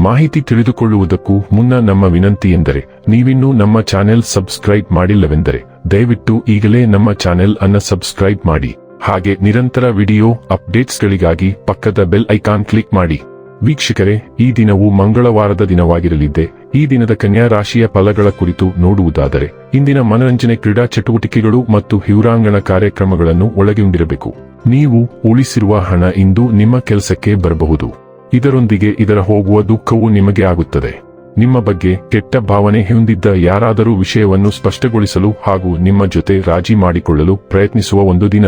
ಮಾಹಿತಿ ತಿಳಿದುಕೊಳ್ಳುವುದಕ್ಕೂ ಮುನ್ನ ನಮ್ಮ ವಿನಂತಿ ಎಂದರೆ, ನೀವಿನ್ನೂ ನಮ್ಮ ಚಾನೆಲ್ ಸಬ್ಸ್ಕ್ರೈಬ್ ಮಾಡಿಲ್ಲವೆಂದರೆ, ದಯವಿಟ್ಟು ಈಗಲೇ ನಮ್ಮ ಚಾನೆಲ್ ಅನ್ನ ಸಬ್ಸ್ಕ್ರೈಬ್ ಮಾಡಿ. ಹಾಗೆ ನಿರಂತರ ವಿಡಿಯೋ ಅಪ್ಡೇಟ್ಸ್ಗಳಿಗಾಗಿ ಪಕ್ಕದ ಬೆಲ್ ಐಕಾನ್ ಕ್ಲಿಕ್ ಮಾಡಿ. ವೀಕ್ಷಕರೇ, ಈ ದಿನವು ಮಂಗಳವಾರದ ದಿನವಾಗಿರಲಿದ್ದೆ. ಈ ದಿನದ ಕನ್ಯಾ ರಾಶಿಯ ಫಲಗಳ ಕುರಿತು ನೋಡುವುದಾದರೆ, ಇಂದಿನ ಮನರಂಜನೆ ಕ್ರೀಡಾ ಚಟುವಟಿಕೆಗಳು ಮತ್ತು ಹಿವರಾಂಗಣ ಕಾರ್ಯಕ್ರಮಗಳನ್ನು ಒಳಗೊಂಡಿರಬೇಕು. ನೀವು ಉಳಿಸಿರುವ ಹಣ ಇಂದು ನಿಮ್ಮ ಕೆಲಸಕ್ಕೆ ಬರಬಹುದು. ಇದರೊಂದಿಗೆ ಇದರ ಹೋಗುವ ದುಃಖವು ನಿಮಗೆ ಆಗುತ್ತದೆ. ನಿಮ್ಮ ಬಗ್ಗೆ ಕೆಟ್ಟ ಭಾವನೆ ಹೊಂದಿದ್ದ ಯಾರಾದರೂ ವಿಷಯವನ್ನು ಸ್ಪಷ್ಟಗೊಳಿಸಲು ಹಾಗೂ ನಿಮ್ಮ ಜೊತೆ ರಾಜಿ ಮಾಡಿಕೊಳ್ಳಲು ಪ್ರಯತ್ನಿಸುವ ಒಂದು ದಿನ,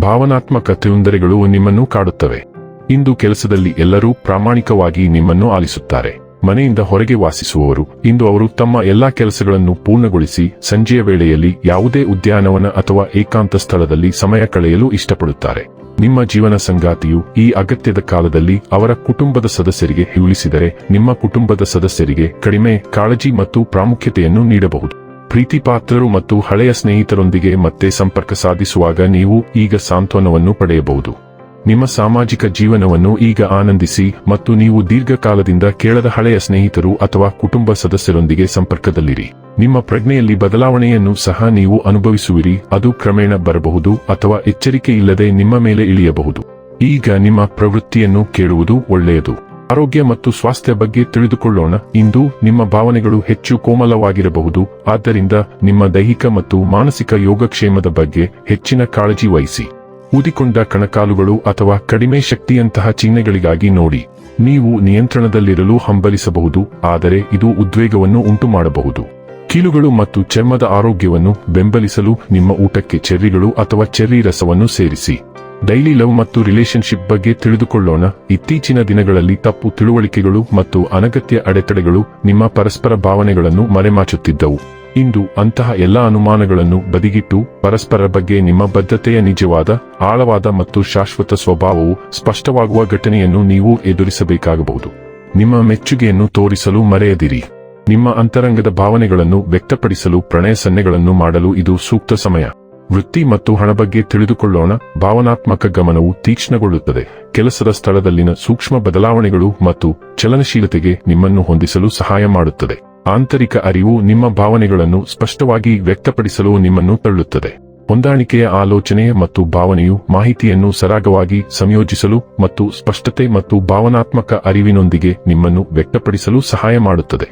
ಭಾವನಾತ್ಮಕ ತೊಂದರೆಗಳು ನಿಮ್ಮನ್ನು ಕಾಡುತ್ತವೆ. ಇಂದು ಕೆಲಸದಲ್ಲಿ ಎಲ್ಲರೂ ಪ್ರಾಮಾಣಿಕವಾಗಿ ನಿಮ್ಮನ್ನು ಆಲಿಸುತ್ತಾರೆ. ಮನೆಯಿಂದ ಹೊರಗೆ ವಾಸಿಸುವವರು, ಇಂದು ಅವರು ತಮ್ಮ ಎಲ್ಲಾ ಕೆಲಸಗಳನ್ನು ಪೂರ್ಣಗೊಳಿಸಿ, ಸಂಜೆಯ ವೇಳೆಯಲ್ಲಿ ಯಾವುದೇ ಉದ್ಯಾನವನ ಅಥವಾ ಏಕಾಂತ ಸ್ಥಳದಲ್ಲಿ ಸಮಯ ಕಳೆಯಲು ಇಷ್ಟಪಡುತ್ತಾರೆ. ನಿಮ್ಮ ಜೀವನ ಸಂಗಾತಿಯು ಈ ಅಗತ್ಯದ ಕಾಲದಲ್ಲಿ ಅವರ ಕುಟುಂಬದ ಸದಸ್ಯರಿಗೆ ಉಳಿಸಿದರೆ ನಿಮ್ಮ ಕುಟುಂಬದ ಸದಸ್ಯರಿಗೆ ಕಡಿಮೆ ಕಾಳಜಿ ಮತ್ತು ಪ್ರಾಮುಖ್ಯತೆಯನ್ನು ನೀಡಬಹುದು. ಪ್ರೀತಿಪಾತ್ರರು ಮತ್ತು ಹಳೆಯ ಸ್ನೇಹಿತರೊಂದಿಗೆ ಮತ್ತೆ ಸಂಪರ್ಕ ಸಾಧಿಸುವಾಗ ನೀವು ಈಗ ಸಾಂತ್ವನವನ್ನು ಪಡೆಯಬಹುದು. ನಿಮ್ಮ ಸಾಮಾಜಿಕ ಜೀವನವನ್ನು ಈಗ ಆನಂದಿಸಿ ಮತ್ತು ನೀವು ದೀರ್ಘಕಾಲದಿಂದ ಕೇಳದ ಹಳೆಯ ಸ್ನೇಹಿತರು ಅಥವಾ ಕುಟುಂಬ ಸದಸ್ಯರೊಂದಿಗೆ ಸಂಪರ್ಕದಲ್ಲಿರಿ. ನಿಮ್ಮ ಪ್ರಜ್ಞೆಯಲ್ಲಿ ಬದಲಾವಣೆಯನ್ನು ಸಹ ನೀವು ಅನುಭವಿಸುವಿರಿ. ಅದು ಕ್ರಮೇಣ ಬರಬಹುದು ಅಥವಾ ಎಚ್ಚರಿಕೆ ಇಲ್ಲದೆ ನಿಮ್ಮ ಮೇಲೆ ಇಳಿಯಬಹುದು. ಈಗ ನಿಮ್ಮ ಪ್ರವೃತ್ತಿಯನ್ನು ಕೇಳುವುದು ಒಳ್ಳೆಯದು. ಆರೋಗ್ಯ ಮತ್ತು ಸ್ವಾಸ್ಥ್ಯ ಬಗ್ಗೆ ತಿಳಿದುಕೊಳ್ಳೋಣ. ಇಂದು ನಿಮ್ಮ ಭಾವನೆಗಳು ಹೆಚ್ಚು ಕೋಮಲವಾಗಿರಬಹುದು. ಆದ್ದರಿಂದ ನಿಮ್ಮ ದೈಹಿಕ ಮತ್ತು ಮಾನಸಿಕ ಯೋಗಕ್ಷೇಮದ ಬಗ್ಗೆ ಹೆಚ್ಚಿನ ಕಾಳಜಿ ವಹಿಸಿ. ಊದಿಕೊಂಡ ಕಣಕಾಲುಗಳು ಅಥವಾ ಕಡಿಮೆ ಶಕ್ತಿಯಂತಹ ಚಿಹ್ನೆಗಳಿಗಾಗಿ ನೋಡಿ. ನೀವು ನಿಯಂತ್ರಣದಲ್ಲಿರಲು ಹಂಬಲಿಸಬಹುದು, ಆದರೆ ಇದು ಉದ್ವೇಗವನ್ನು ಉಂಟುಮಾಡಬಹುದು. ಕೀಲುಗಳು ಮತ್ತು ಚರ್ಮದ ಆರೋಗ್ಯವನ್ನು ಬೆಂಬಲಿಸಲು ನಿಮ್ಮ ಊಟಕ್ಕೆ ಚೆರ್ರಿಗಳು ಅಥವಾ ಚೆರ್ರಿ ರಸವನ್ನು ಸೇರಿಸಿ. ಡೈಲಿ ಲವ್ ಮತ್ತು ರಿಲೇಶನ್ಶಿಪ್ ಬಗ್ಗೆ ತಿಳಿದುಕೊಳ್ಳೋಣ. ಇತ್ತೀಚಿನ ದಿನಗಳಲ್ಲಿ ತಪ್ಪು ತಿಳುವಳಿಕೆಗಳು ಮತ್ತು ಅನಗತ್ಯ ಅಡೆತಡೆಗಳು ನಿಮ್ಮ ಪರಸ್ಪರ ಭಾವನೆಗಳನ್ನು ಮರೆಮಾಚುತ್ತಿದ್ದವು. ಇಂದು ಅಂತಹ ಎಲ್ಲ ಅನುಮಾನಗಳನ್ನು ಬದಿಗಿಟ್ಟು ಪರಸ್ಪರ ಬಗ್ಗೆ ನಿಮ್ಮ ಬದ್ಧತೆಯ ನಿಜವಾದ, ಆಳವಾದ ಮತ್ತು ಶಾಶ್ವತ ಸ್ವಭಾವವು ಸ್ಪಷ್ಟವಾಗುವ ಘಟನೆಯನ್ನು ನೀವು ಎದುರಿಸಬೇಕಾಗಬಹುದು. ನಿಮ್ಮ ಮೆಚ್ಚುಗೆಯನ್ನು ತೋರಿಸಲು ಮರೆಯದಿರಿ. ನಿಮ್ಮ ಅಂತರಂಗದ ಭಾವನೆಗಳನ್ನು ವ್ಯಕ್ತಪಡಿಸಲು ಪ್ರಣಯ ಸನ್ನೆಗಳನ್ನು ಮಾಡಲು ಇದು ಸೂಕ್ತ ಸಮಯ. ವೃತ್ತಿ ಮತ್ತು ಹಣ ಬಗ್ಗೆ ತಿಳಿದುಕೊಳ್ಳೋಣ, ಭಾವನಾತ್ಮಕ ಗಮನವು ತೀಕ್ಷ್ಣಗೊಳ್ಳುತ್ತದೆ. ಕೆಲಸದ ಸ್ಥಳದಲ್ಲಿನ ಸೂಕ್ಷ್ಮ ಬದಲಾವಣೆಗಳು ಮತ್ತು ಚಲನಶೀಲತೆಗೆ ನಿಮ್ಮನ್ನು ಹೊಂದಿಸಲು ಸಹಾಯ ಮಾಡುತ್ತದೆ. ಆಂತರಿಕ ಅರಿವು ನಿಮ್ಮ ಭಾವನೆಗಳನ್ನು ಸ್ಪಷ್ಟವಾಗಿ ವ್ಯಕ್ತಪಡಿಸಲು ನಿಮ್ಮನ್ನು ತಳ್ಳುತ್ತದೆ. ಹೊಂದಾಣಿಕೆಯ ಆಲೋಚನೆ ಮತ್ತು ಭಾವನೆಯು ಮಾಹಿತಿಯನ್ನು ಸರಾಗವಾಗಿ ಸಂಯೋಜಿಸಲು ಮತ್ತು ಸ್ಪಷ್ಟತೆ ಮತ್ತು ಭಾವನಾತ್ಮಕ ಅರಿವಿನೊಂದಿಗೆ ನಿಮ್ಮನ್ನು ವ್ಯಕ್ತಪಡಿಸಲು ಸಹಾಯ ಮಾಡುತ್ತದೆ.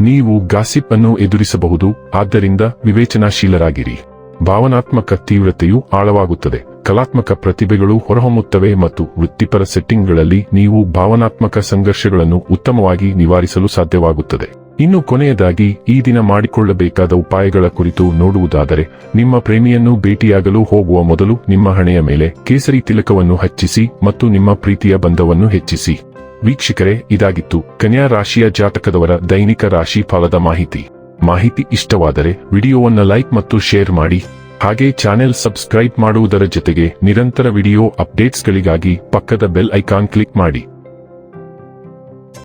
ನೀವು ಗಾಸಿಪ್ ಅನ್ನು ಎದುರಿಸಬಹುದು, ಆದ್ದರಿಂದ ವಿವೇಚನಾಶೀಲರಾಗಿರಿ. ಭಾವನಾತ್ಮಕ ತೀವ್ರತೆಯು ಆಳವಾಗುತ್ತದೆ. ಕಲಾತ್ಮಕ ಪ್ರತಿಭೆಗಳು ಹೊರಹೊಮ್ಮುತ್ತವೆ ಮತ್ತು ವೃತ್ತಿಪರ ಸೆಟ್ಟಿಂಗ್ಗಳಲ್ಲಿ ನೀವು ಭಾವನಾತ್ಮಕ ಸಂಘರ್ಷಗಳನ್ನು ಉತ್ತಮವಾಗಿ ನಿವಾರಿಸಲು ಸಾಧ್ಯವಾಗುತ್ತದೆ. ಇನ್ನು ಕೊನೆಯದಾಗಿ ಈ ದಿನ ಮಾಡಿಕೊಳ್ಳಬೇಕಾದ ಉಪಾಯಗಳ ಕುರಿತು ನೋಡುವುದಾದರೆ, ನಿಮ್ಮ ಪ್ರೇಮಿಯನ್ನು ಭೇಟಿಯಾಗಲು ಹೋಗುವ ಮೊದಲು ನಿಮ್ಮ ಹಣೆಯ ಮೇಲೆ ಕೇಸರಿ ತಿಲಕವನ್ನು ಹಚ್ಚಿಸಿ ಮತ್ತು ನಿಮ್ಮ ಪ್ರೀತಿಯ ಬಂಧವನ್ನು ಹೆಚ್ಚಿಸಿ. ವೀಕ್ಷಕರೇ, ಇದಾಗಿತ್ತು ಕನ್ಯಾ ರಾಶಿಯ ಜಾತಕದವರ ದೈನಿಕ ರಾಶಿ ಫಲದ ಮಾಹಿತಿ. ಮಾಹಿತಿ ಇಷ್ಟವಾದರೆ ವಿಡಿಯೋವನ್ನು ಲೈಕ್ ಮತ್ತು ಶೇರ್ ಮಾಡಿ. ಹಾಗೆ ಚಾನೆಲ್ ಸಬ್ಸ್ಕ್ರೈಬ್ ಮಾಡುವುದರ ಜೊತೆಗೆ ನಿರಂತರ ವಿಡಿಯೋ ಅಪ್ಡೇಟ್ಸ್ಗಳಿಗಾಗಿ ಪಕ್ಕದ ಬೆಲ್ ಐಕಾನ್ ಕ್ಲಿಕ್ ಮಾಡಿ.